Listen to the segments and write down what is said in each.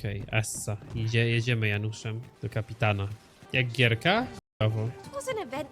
Okej, Essa. Idzie, jedziemy Januszem do kapitana. Jak gierka? Brawo.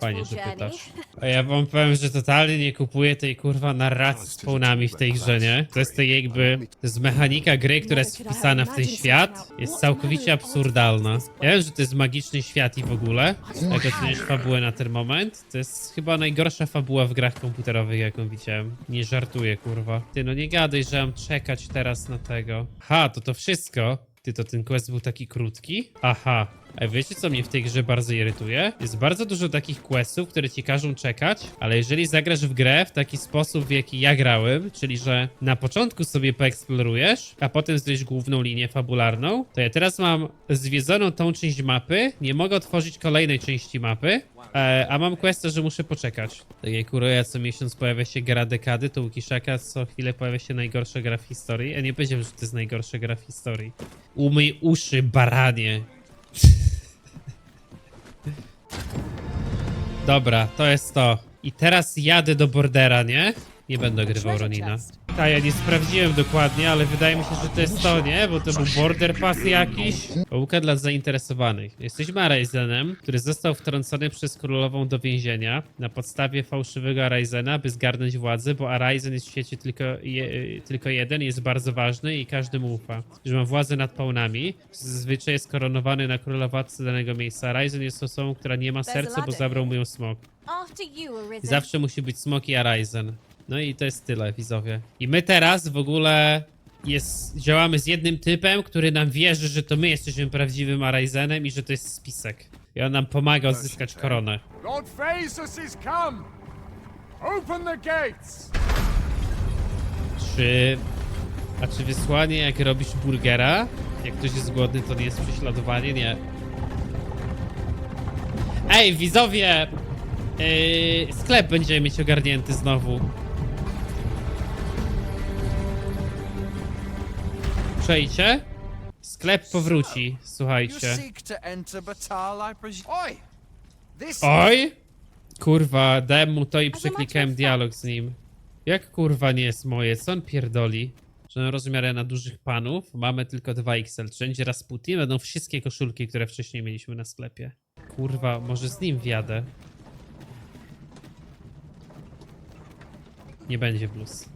Fajnie, że pytasz. A ja wam powiem, że totalnie nie kupuję tej kurwa narracji z spawnami w tej grze, nie? To jest to jakby, to jest mechanika gry, która jest wpisana w ten świat, jest całkowicie absurdalna. Ja wiem, że to jest magiczny świat i w ogóle, jak oceniasz fabułę na ten moment, to jest chyba najgorsza fabuła w grach komputerowych, jaką widziałem. Nie żartuję, kurwa. Ty, no nie gadaj, że mam czekać teraz na tego. Ha, to to wszystko? To ten quest był taki krótki? Aha. A wiecie, co mnie w tej grze bardzo irytuje? Jest bardzo dużo takich questów, które ci każą czekać, ale jeżeli zagrasz w grę w taki sposób, w jaki ja grałem, czyli że na początku sobie poeksplorujesz, a potem zdejść główną linię fabularną, to ja teraz mam zwiedzoną tą część mapy, nie mogę otworzyć kolejnej części mapy, e, a mam questa, że muszę poczekać. Tak jak u Roya co miesiąc pojawia się gra dekady, to u Kiszaka co chwilę pojawia się najgorsza gra w historii. Ja nie powiedziałem, że to jest najgorsza gra w historii. Umyj uszy, baranie. Dobra, to jest to. I teraz jadę do Bordera, nie? Nie będę grywał Ronina. Tak, ja nie sprawdziłem dokładnie, ale wydaje mi się, że to jest to, nie? Bo to był Border Pass jakiś. Pouka dla zainteresowanych. Jesteśmy Araizenem, który został wtrącony przez królową do więzienia na podstawie fałszywego Araizena, by zgarnąć władzę, bo Araizen jest w świecie tylko, je, tylko jeden, jest bardzo ważny i każdy mu ufa. Że ma władzę nad paunami. Zazwyczaj jest koronowany na królowatce danego miejsca. Araizen jest osobą, która nie ma serca, bo zabrał mu ją smok. Zawsze musi być Smoki Araizen. No i to jest tyle, widzowie. I my teraz w ogóle jest, działamy z jednym typem, który nam wierzy, że to my jesteśmy prawdziwym Araizenem i że to jest spisek. I on nam pomaga odzyskać koronę. Lord Phaesus is come! Open the gates! Czy... A czy wysłanie jak robisz burgera? Jak ktoś jest głodny, to nie jest prześladowanie? Nie. Ej, widzowie! Yy, sklep będziemy mieć ogarnięty znowu. Przejdźcie. Sklep powróci, słuchajcie. Oj! Kurwa, dałem mu to i przeklikałem dialog z nim. Jak kurwa nie jest moje? Co on pierdoli? Że na rozmiarę na dużych panów mamy tylko 2XL. Wszędzie Rasputin będą wszystkie koszulki, które wcześniej mieliśmy na sklepie. Kurwa, może z nim wjadę. Nie będzie plus.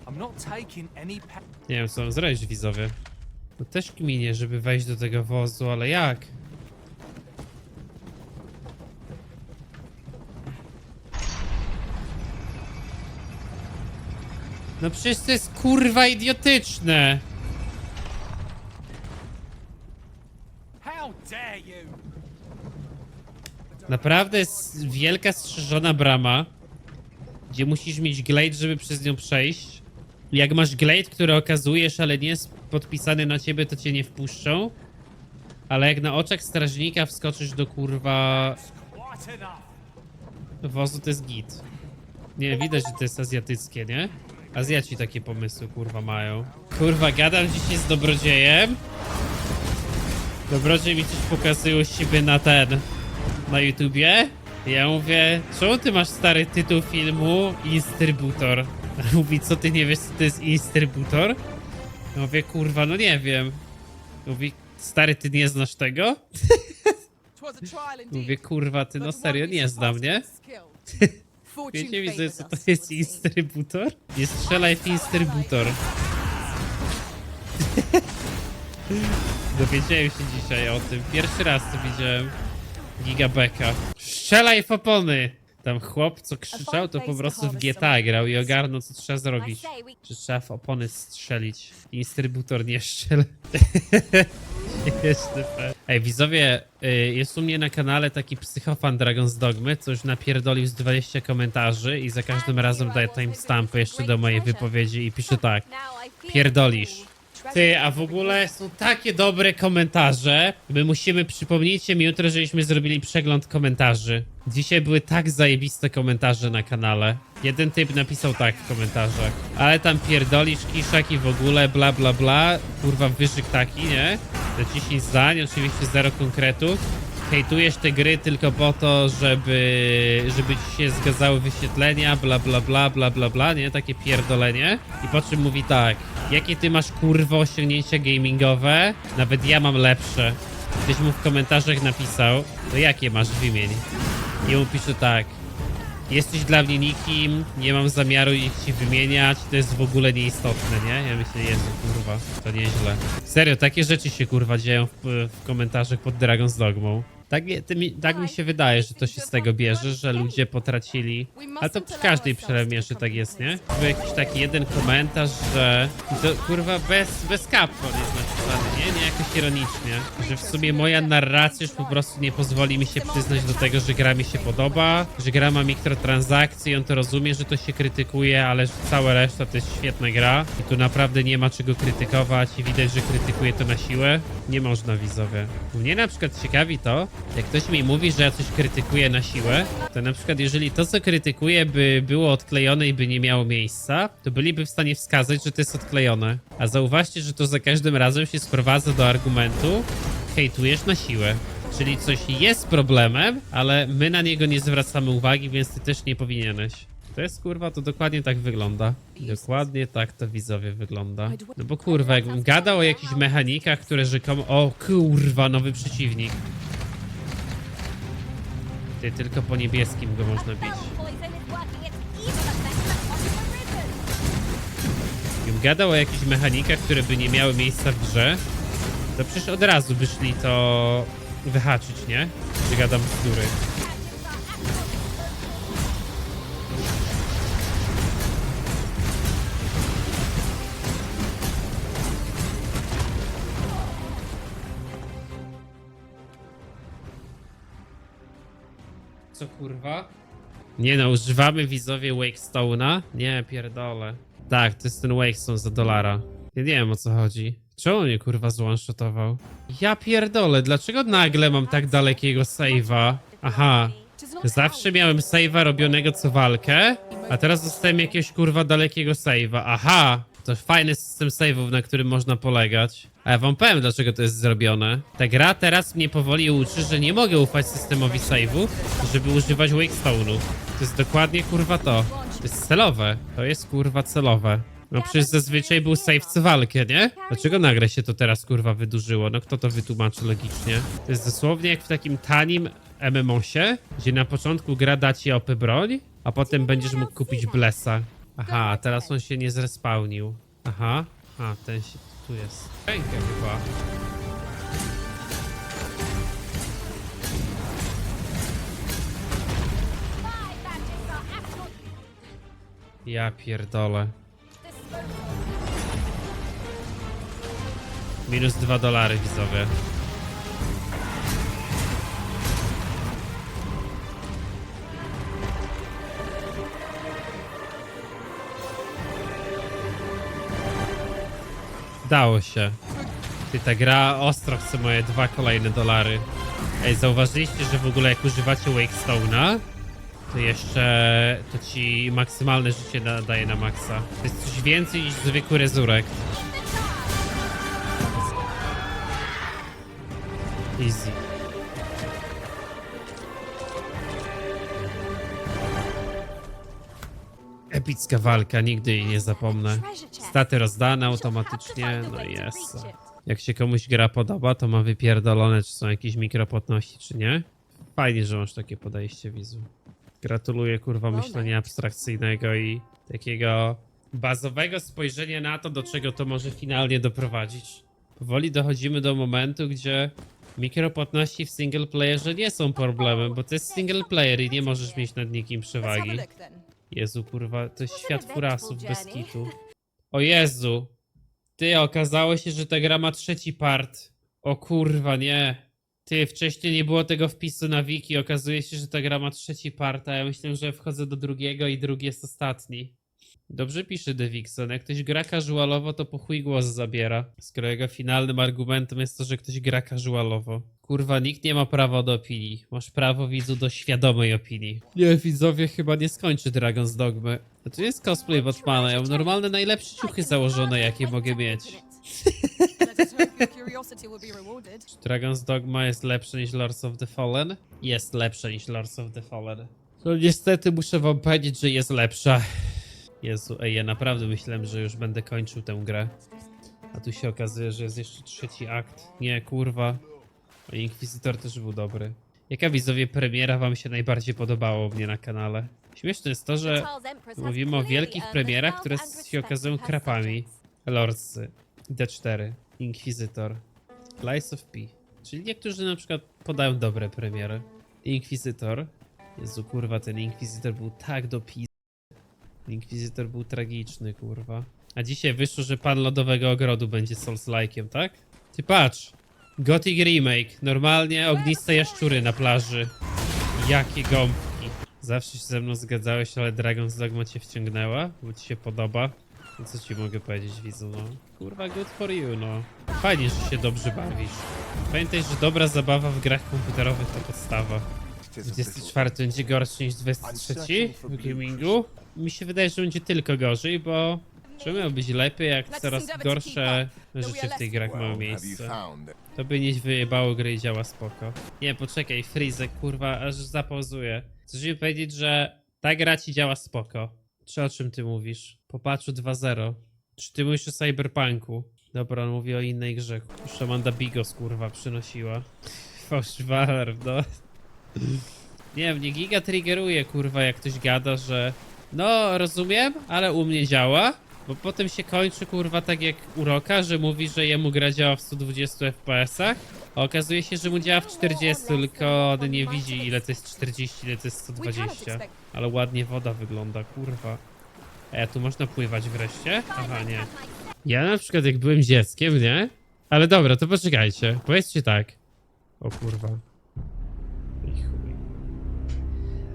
Nie wiem, co mam zrobić, widzowie. To też kminie, żeby wejść do tego wozu, ale jak? No przecież to jest kurwa idiotyczne! Naprawdę jest wielka strzeżona brama, gdzie musisz mieć glade, żeby przez nią przejść. Jak masz glade, który okazujesz, ale nie jest podpisany na ciebie, to cię nie wpuszczą. Ale jak na oczach strażnika wskoczysz do kurwa wozu, to jest git. Nie, widać, że to jest azjatyckie, nie? Azjaci takie pomysły, kurwa, mają. Kurwa, gadam dzisiaj z dobrodziejem. Dobrodziej mi coś pokazuje siebie na ten... Na YouTubie. Ja mówię, czemu ty masz stary tytuł filmu Instrybutor? A mówi, co ty nie wiesz, co to jest Instrybutor? Ja mówię, kurwa, no nie wiem. Mówi, stary, ty nie znasz tego? Mówię, kurwa, ty no serio, nie znam, nie? Wiecie, widzę, favours co to jest instrybutor? Nie strzelaj w instrybutor. Dowiedziałem się dzisiaj o tym. Pierwszy raz to widziałem. Gigabeka. Strzelaj w opony! Tam chłop, co krzyczał, to po prostu w GTA grał i ogarnął, co trzeba zrobić. Że trzeba w opony strzelić. Instrybutor nie fe. Ej, widzowie, y, jest u mnie na kanale taki psychofan Dragon's Dogmy, co już napierdolił z 20 komentarzy i za każdym razem daje timestampy jeszcze do mojej wypowiedzi i pisze tak. Pierdolisz. Ty, a w ogóle są takie dobre komentarze. My musimy, przypomnijcie mi jutro, żeśmy zrobili przegląd komentarzy. Dzisiaj były tak zajebiste komentarze na kanale. Jeden typ napisał tak w komentarzach. Ale tam pierdolisz kiszak i w ogóle bla bla bla. Kurwa wyżyk taki, nie? Te 10 zdań, oczywiście zero konkretów. Hejtujesz te gry tylko po to, żeby, żeby ci się zgadzały wyświetlenia, bla bla bla bla bla bla, nie? Takie pierdolenie. I po czym mówi tak. Jakie ty masz kurwa osiągnięcia gamingowe? Nawet ja mam lepsze. Ktoś mu w komentarzach napisał, to jakie masz wymień? I mu pisze tak. Jesteś dla mnie nikim, nie mam zamiaru ich ci wymieniać, to jest w ogóle nieistotne, nie? Ja myślę, Jezu, kurwa, to nieźle. Serio, takie rzeczy się kurwa dzieją w, w komentarzach pod Dragon's Dogmą. Tak, mi- ty mi, tak mi się wydaje, że to się z tego bierze, że ludzie potracili. Ale to w każdej przemierze tak jest, nie? Był jakiś taki jeden komentarz, że to kurwa bez, bez kapko jest napisany, nie? Nie jakoś ironicznie. Że w sumie moja narracja już po prostu nie pozwoli mi się przyznać do tego, że gra mi się podoba, że gra ma mikrotransakcje i on to rozumie, że to się krytykuje, ale że cała reszta to jest świetna gra i tu naprawdę nie ma czego krytykować i widać, że krytykuje to na siłę. Nie można widzowie. Mnie na przykład ciekawi to, jak ktoś mi mówi, że ja coś krytykuję na siłę, to na przykład jeżeli to, co krytykuję, by było odklejone i by nie miało miejsca, to byliby w stanie wskazać, że to jest odklejone. A zauważcie, że to za każdym razem się sprowadza do argumentu, hejtujesz na siłę. Czyli coś jest problemem, ale my na niego nie zwracamy uwagi, więc ty też nie powinieneś. To jest kurwa, to dokładnie tak wygląda. Dokładnie tak to widzowie wygląda. No bo kurwa, jakbym gadał o jakichś mechanikach, które rzekomo... O kurwa, nowy przeciwnik. Ty, tylko po niebieskim go można bić. Jakbym gadał o jakichś mechanikach, które by nie miały miejsca w grze, to przecież od razu by szli to wyhaczyć, nie? Że gadam bzdury. Co kurwa? Nie no, używamy widzowie Wakestone'a? Nie, pierdolę. Tak, to jest ten Wakestone za dolara. Ja nie wiem o co chodzi. Czemu mnie kurwa zwanshotował? Ja pierdolę, dlaczego nagle mam tak dalekiego save'a? Aha. Zawsze miałem save'a robionego co walkę, a teraz dostałem jakiegoś kurwa dalekiego save'a. Aha! To fajny system save'ów, na którym można polegać. A ja wam powiem, dlaczego to jest zrobione. Ta gra teraz mnie powoli uczy, że nie mogę ufać systemowi save'ów, żeby używać Wakestone'u. To jest dokładnie kurwa to. To jest celowe. To jest kurwa celowe. No przecież zazwyczaj był save co walkę, nie? Dlaczego nagle się to teraz kurwa wydłużyło? No kto to wytłumaczy logicznie? To jest dosłownie jak w takim tanim MMOsie, gdzie na początku gra da ci OP broń, a potem będziesz mógł kupić Blessa. Aha, teraz on się nie zrespawnił. Aha, a ten się tu jest. Rękę chyba. Ja pierdolę. Minus 2 dolary widzowie. Dało się. Ty, ta gra ostro chce moje dwa kolejne dolary. Ej, zauważyliście, że w ogóle jak używacie Wakestone'a, to jeszcze to ci maksymalne życie da, daje na maksa. To jest coś więcej niż zwykły rezurek. Easy. Epicka walka, nigdy jej nie zapomnę. Staty rozdane automatycznie, no i jest. Jak się komuś gra podoba, to ma wypierdolone, czy są jakieś mikropłatności, czy nie. Fajnie, że masz takie podejście, Wizu. Gratuluję, kurwa, myślenia abstrakcyjnego i takiego bazowego spojrzenia na to, do czego to może finalnie doprowadzić. Powoli dochodzimy do momentu, gdzie mikropłatności w single playerze nie są problemem, bo to jest single player i nie możesz mieć nad nikim przewagi. Jezu, kurwa, to jest świat furasów bez kitu. O Jezu! Ty, okazało się, że ta gra ma trzeci part. O kurwa, nie. Ty, wcześniej nie było tego wpisu na wiki. Okazuje się, że ta gra ma trzeci part, a ja myślę, że wchodzę do drugiego i drugi jest ostatni. Dobrze pisze Devixon. Jak ktoś gra casualowo, to po chuj głos zabiera. Skoro jego finalnym argumentem jest to, że ktoś gra casualowo. Kurwa, nikt nie ma prawa do opinii. Masz prawo, widzu, do świadomej opinii. Nie, widzowie, chyba nie skończy Dragon's Dogmy. A to jest cosplay Batmana. Ja mam normalne, najlepsze ciuchy założone, jakie mogę mieć. Dragon's Dogma jest lepsze niż Lords of the Fallen? Jest lepsze niż Lords of the Fallen. No niestety muszę wam powiedzieć, że jest lepsza. Jezu, ej, ja naprawdę myślałem, że już będę kończył tę grę. A tu się okazuje, że jest jeszcze trzeci akt. Nie, kurwa. O, Inkwizytor też był dobry. Jaka widzowie premiera wam się najbardziej podobało u mnie na kanale? Śmieszne jest to, że mówimy o wielkich premierach, które się okazują krapami. Lordsy, D4, Inkwizytor, Lies of P. Czyli niektórzy na przykład podają dobre premiery. Inkwizytor. Jezu, kurwa, ten Inkwizytor był tak do pis... Inkwizytor był tragiczny, kurwa. A dzisiaj wyszło, że pan Lodowego Ogrodu będzie Souls-like'iem, tak? Ty patrz! Gothic Remake. Normalnie ogniste jaszczury na plaży. Jakie gąbki. Zawsze się ze mną zgadzałeś, ale Dragon's Dogma cię wciągnęła, bo ci się podoba. No co ci mogę powiedzieć, widzu, no. Kurwa, good for you, no. Fajnie, że się dobrze bawisz. Pamiętaj, że dobra zabawa w grach komputerowych to podstawa. 24 będzie gorszy niż 23 w gamingu. Mi się wydaje, że będzie tylko gorzej, bo że miało być lepiej, jak coraz gorsze rzeczy w tych grach mają miejsce. To by nie wyjebało gry i działa spoko. Nie, poczekaj, Freeze, kurwa, aż zapauzuję. Chcesz mi powiedzieć, że ta gra ci działa spoko. Czy o czym ty mówisz? Popaczu 2.0. Czy ty mówisz o Cyberpunku? Dobra, on mówi o innej grze. Już Amanda Bigos, kurwa, przynosiła. Fałszywy alarm, no. Nie wiem, mnie giga triggeruje, kurwa, jak ktoś gada, że no, rozumiem, ale u mnie działa, bo potem się kończy, kurwa, tak jak Uroka, że mówi, że jemu gra działa w 120 FPS-ach, a okazuje się, że mu działa w 40, tylko on nie widzi, ile to jest 40, ile to jest 120. Ale ładnie woda wygląda, kurwa. A tu można pływać wreszcie? Aha, nie. Ja na przykład jak byłem dzieckiem, nie? Ale dobra, to poczekajcie. Powiedzcie tak. O kurwa.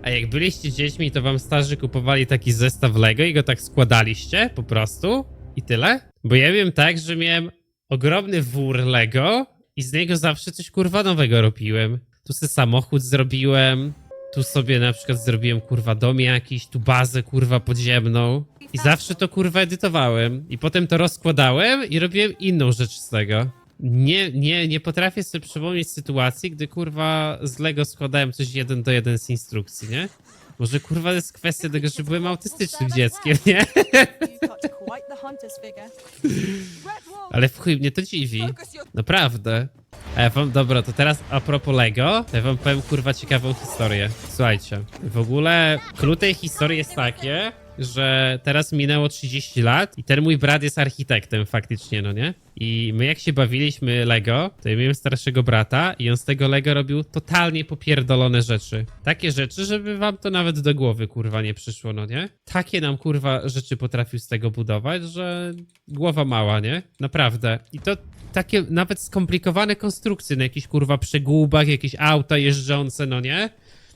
A jak byliście dziećmi, to wam starzy kupowali taki zestaw Lego i go tak składaliście po prostu? I tyle? Bo ja wiem tak, że miałem ogromny wór Lego i z niego zawsze coś kurwa nowego robiłem. Tu sobie samochód zrobiłem, tu sobie na przykład zrobiłem kurwa dom jakiś, tu bazę kurwa podziemną. I zawsze to kurwa edytowałem. I potem to rozkładałem i robiłem inną rzecz z tego. Nie, nie, nie potrafię sobie przypomnieć sytuacji, gdy kurwa z Lego składałem coś jeden do jeden z instrukcji, nie? Może kurwa jest kwestia tego, że byłem autystycznym dzieckiem, nie? Ale w chuj mnie to dziwi. Naprawdę. A ja wam, dobra, to teraz a propos Lego, to ja wam powiem kurwa ciekawą historię. Słuchajcie, w ogóle klucz tej historii jest takie, że teraz minęło 30 lat i ten mój brat jest architektem faktycznie, no nie? I my jak się bawiliśmy Lego, to ja miałem starszego brata i on z tego Lego robił totalnie popierdolone rzeczy. Takie rzeczy, żeby wam to nawet do głowy kurwa nie przyszło, no nie? Takie nam kurwa rzeczy potrafił z tego budować, że głowa mała, nie? Naprawdę. I to takie nawet skomplikowane konstrukcje na jakichś kurwa przegłubach, jakieś auta jeżdżące, no nie?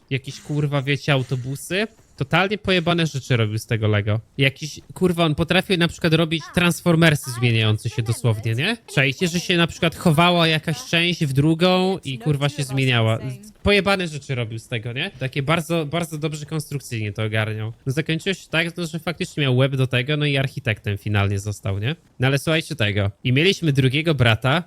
Jakieś kurwa, wiecie, autobusy. Totalnie pojebane rzeczy robił z tego Lego. Jakiś, kurwa, on potrafił na przykład robić transformersy zmieniające się dosłownie, nie? Czajcie, że się na przykład chowała jakaś część w drugą i kurwa się zmieniała. Pojebane rzeczy robił z tego, nie? Takie bardzo, bardzo dobrze konstrukcyjnie to ogarniał. No zakończyło się tak, no, że faktycznie miał web do tego, no i architektem finalnie został, nie? No ale słuchajcie tego. I mieliśmy drugiego brata,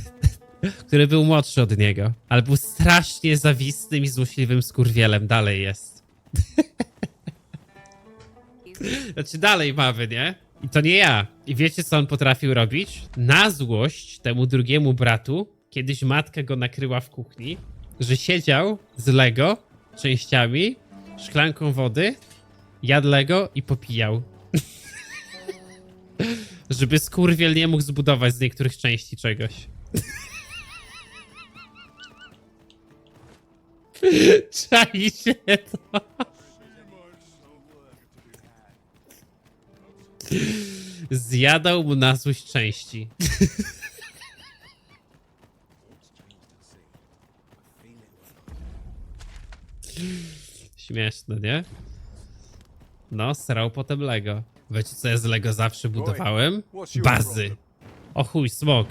który był młodszy od niego, ale był strasznie zawistnym i złośliwym skurwielem, dalej jest. Znaczy dalej mamy, nie? I to nie ja. I wiecie, co on potrafił robić? Na złość temu drugiemu bratu, kiedyś matka go nakryła w kuchni, że siedział z Lego częściami, szklanką wody, jadł Lego i popijał. Żeby skurwiel nie mógł zbudować z niektórych części czegoś. Czai się to. Zjadał mu na złość części. Śmieszne, nie? No, srał potem Lego. Wiecie co ja z Lego zawsze budowałem? Bazy. O chuj, smok.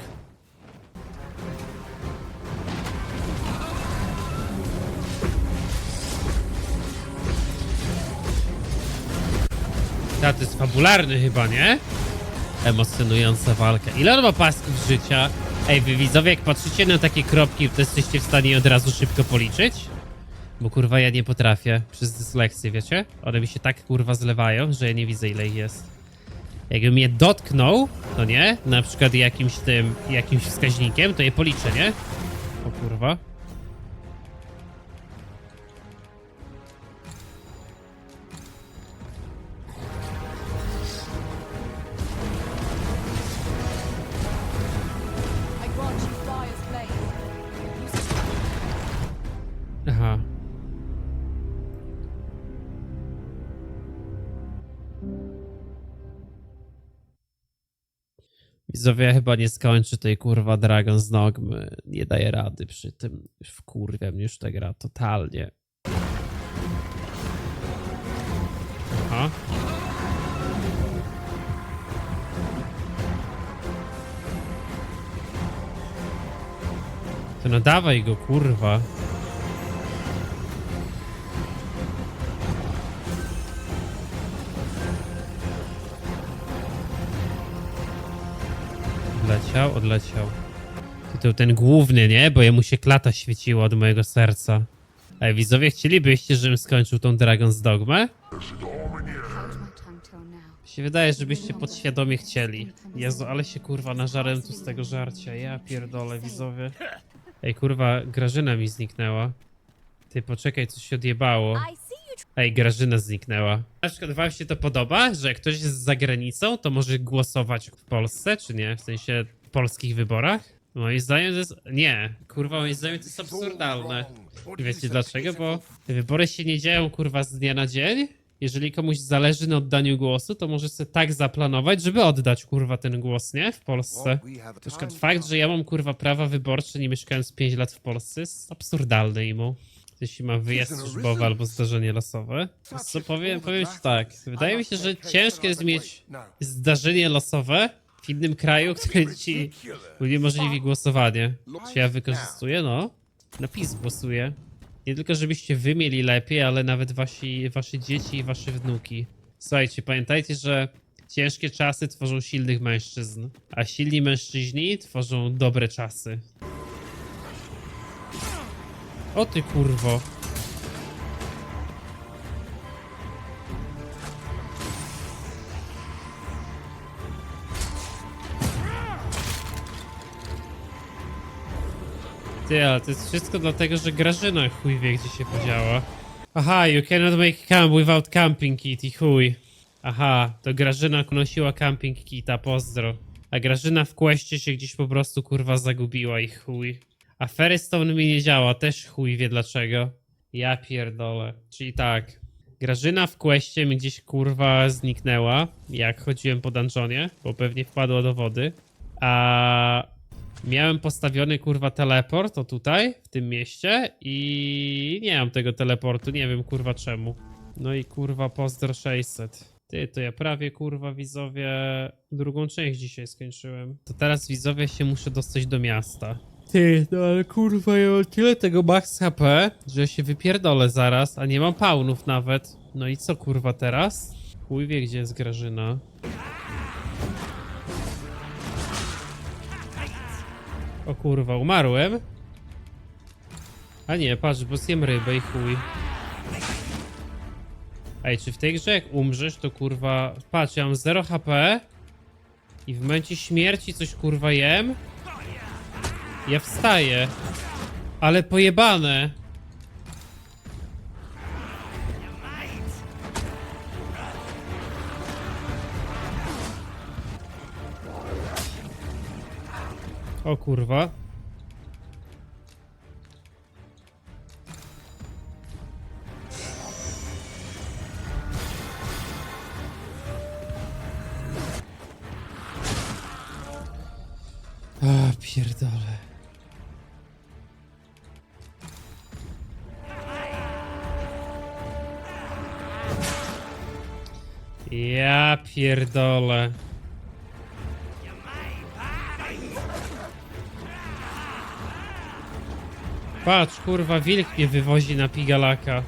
To jest fabularny chyba, nie? Emocjonująca walka. Ile on ma pasków życia? Ej, wy widzowie, jak patrzycie na takie kropki, to jesteście w stanie od razu szybko policzyć? Bo kurwa ja nie potrafię przez dyslekcję, wiecie? One mi się tak kurwa zlewają, że ja nie widzę ile ich jest. Jakbym je dotknął, no nie? Na przykład jakimś tym, jakimś wskaźnikiem, to je policzę, nie? O kurwa. Widzowie, chyba nie skończę tej kurwa Dragon's Dogmy. Nie daję rady przy tym. Wkurwia mnie już ta gra totalnie. Aha. To no dawaj go, kurwa. Odleciał, odleciał. To ten główny, nie? Bo jemu się klata świeciła od mojego serca. Ej, widzowie, chcielibyście, żebym skończył tą Dragon's Dogmę? Mi się wydaje, żebyście podświadomie chcieli. Jezu, ale się kurwa nażarłem tu z tego żarcia. Ja pierdolę, widzowie. Ej, kurwa, Grażyna mi zniknęła. Ty, poczekaj, coś się odjebało. Ej, Grażyna zniknęła. Na przykład wam się to podoba, że jak ktoś jest za granicą, to może głosować w Polsce, czy nie? W sensie polskich wyborach? Moim zdaniem to jest... Nie, kurwa, moim zdaniem to jest absurdalne. I wiecie dlaczego? Bo te wybory się nie dzieją, kurwa, z dnia na dzień. Jeżeli komuś zależy na oddaniu głosu, to może sobie tak zaplanować, żeby oddać, kurwa, ten głos, nie? W Polsce. Na przykład fakt, że ja mam, kurwa, prawa wyborcze, nie mieszkając 5 lat w Polsce, jest absurdalny, imo. Jeśli ma wyjazd służbowy albo zdarzenie losowe. Co powiem, powiem tak. Wydaje mi się, że ciężko jest mieć zdarzenie losowe w innym kraju, które ci uniemożliwi głosowanie. Czy ja wykorzystuję? No. Na PiS głosuję. Nie tylko, żebyście wy mieli lepiej, ale nawet wasi, wasze dzieci i wasze wnuki. Słuchajcie, pamiętajcie, że ciężkie czasy tworzą silnych mężczyzn, a silni mężczyźni tworzą dobre czasy. O ty kurwo. Ty, ale to jest wszystko dlatego, że Grażyna chuj wie gdzie się podziała. Aha, you cannot make camp without camping kit i chuj. Aha, to Grażyna nosiła camping kita, pozdro. A Grażyna w kwestie się gdzieś po prostu kurwa zagubiła i chuj. A Ferrystone mi nie działa, też chuj wie dlaczego. Ja pierdolę. Czyli tak. Grażyna w questie mi gdzieś kurwa zniknęła, jak chodziłem po dungeonie, bo pewnie wpadła do wody. A miałem postawiony kurwa teleport, o tutaj, w tym mieście i nie mam tego teleportu, nie wiem kurwa czemu. No i kurwa pozdro 600. Ty, to ja prawie kurwa widzowie drugą część dzisiaj skończyłem. To teraz widzowie się muszę dostać do miasta. Ty, no ale kurwa ja mam tyle tego max HP, że się wypierdolę zaraz, a nie mam paunów nawet. No i co kurwa teraz? Chuj wie gdzie jest Grażyna. O kurwa, umarłem? A nie, patrz, bo zjem rybę i chuj. Ej, czy w tej grze jak umrzesz, to kurwa... Patrz, ja mam 0 HP i w momencie śmierci coś kurwa jem. Ja wstaję. Ale pojebane. O kurwa. A, pierdolę. Ja pierdolę. Patrz, kurwa, wilk mnie wywozi na pigalaka.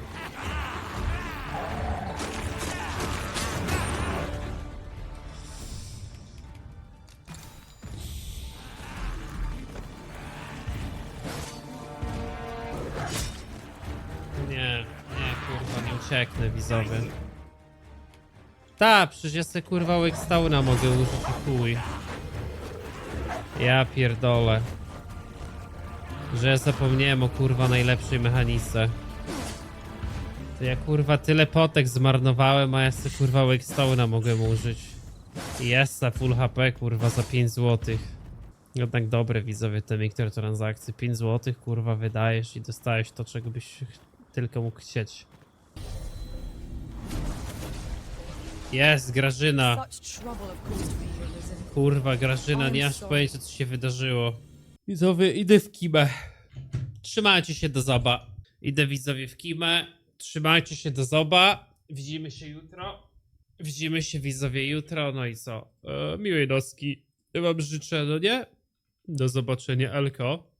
Nie. ucieknę, widzowie. Ta, przecież ja se kurwa Wakestone'a mogę użyć i chuj. Ja pierdolę. Że ja zapomniałem o kurwa najlepszej mechanice. To ja kurwa tyle potek zmarnowałem, a ja se kurwa Wakestone'a mogłem użyć. Jest za full HP kurwa za 5 zł. Jednak dobre widzowie te mikrotransakcje. 5 zł kurwa wydajesz i dostajesz to czego byś tylko mógł chcieć. Jest Grażyna. Kurwa, Grażyna, nie sorry. pojęcia, co się wydarzyło. Widzowie, idę w kimę. Trzymajcie się do zoba. Idę widzowie w kimę. Trzymajcie się do zoba. Widzimy się jutro. Widzimy się widzowie jutro. No i co? E, miłej noski. Ja wam życzę, no nie? Do zobaczenia, Elko.